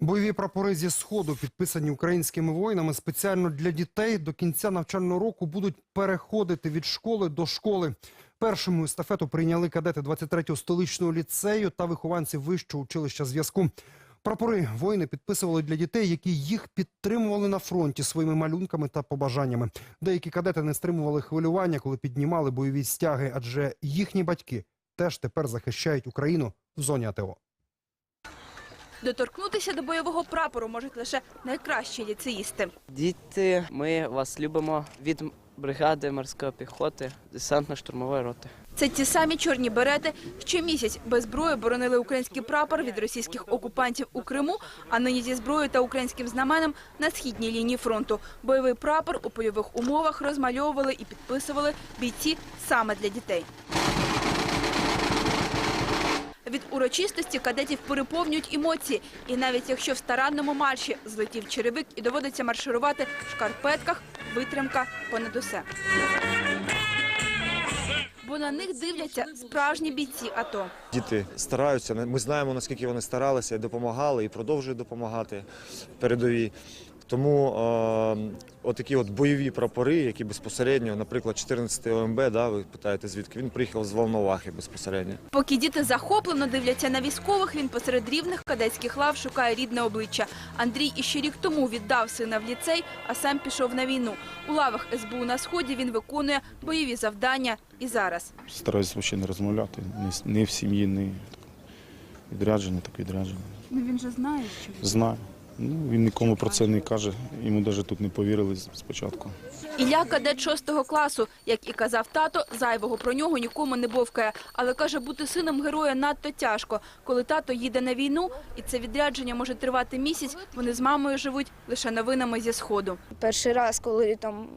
Бойові прапори зі сходу, підписані українськими воїнами спеціально для дітей, до кінця навчального року будуть переходити від школи до школи. Першому естафету прийняли кадети 23-го столичного ліцею та вихованці вищого училища зв'язку. Прапори воїни підписували для дітей, які їх підтримували на фронті своїми малюнками та побажаннями. Деякі кадети не стримували хвилювання, коли піднімали бойові стяги, адже їхні батьки теж тепер захищають Україну в зоні АТО. Доторкнутися до бойового прапору можуть лише найкращі ліцеїсти. Діти, ми вас любимо від бригади морської піхоти, десантно-штурмової роти. Це ті самі чорні берети, що місяць без зброї боронили український прапор від російських окупантів у Криму, а нині зі зброєю та українським знаменем на східній лінії фронту. Бойовий прапор у польових умовах розмальовували і підписували бійці саме для дітей. Від урочистості кадетів переповнюють емоції. І навіть якщо в старанному марші злетів черевик і доводиться марширувати в шкарпетках, витримка понад усе. Бо на них дивляться справжні бійці АТО. Діти стараються. Ми знаємо, наскільки вони старалися допомагали, і продовжують допомагати передовій. Тому е, отакі от бойові прапори, які безпосередньо, наприклад, 14 ОМБ, да, ви питаєте звідки він приїхав з Волновахи безпосередньо. Поки діти захоплено дивляться на військових, він посеред рівних кадетських лав шукає рідне обличчя. Андрій іще рік тому віддав сина в ліцей, а сам пішов на війну. У лавах СБУ на сході він виконує бойові завдання і зараз. Стараюсь взагалі не розмовляти. Ні, ні в сім'ї, ні відрядження, так відрядження. Ну він же знає, що Знаю. Ну, він нікому про це не каже. Йому навіть тут не повірили спочатку. Ілля кадет шостого класу. Як і казав тато, зайвого про нього нікому не бовкає. Але каже, бути сином героя надто тяжко. Коли тато їде на війну, і це відрядження може тривати місяць, вони з мамою живуть лише новинами зі сходу. Перший раз, коли там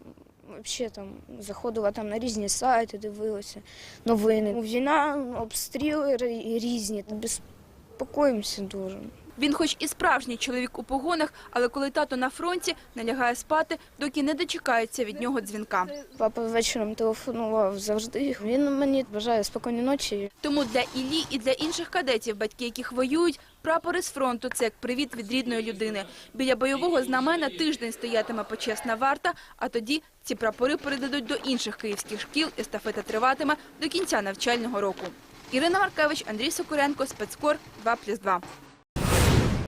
взагалі там заходила там на різні сайти, дивилася новини. Війна, обстріли різні. Безпокоїмося дуже. Він, хоч і справжній чоловік у погонах, але коли тато на фронті, не лягає спати, доки не дочекається від нього дзвінка. Папа вечором телефонував завжди. Він мені бажає спокійної ночі. Тому для Іллі і для інших кадетів, батьки яких воюють, прапори з фронту – це як привіт від рідної людини. Біля бойового знамена тиждень стоятиме почесна варта, а тоді ці прапори передадуть до інших київських шкіл. Естафета триватиме до кінця навчального року. Ірина Маркевич, Андрій Сокуренко, Спецкор, 2+,2.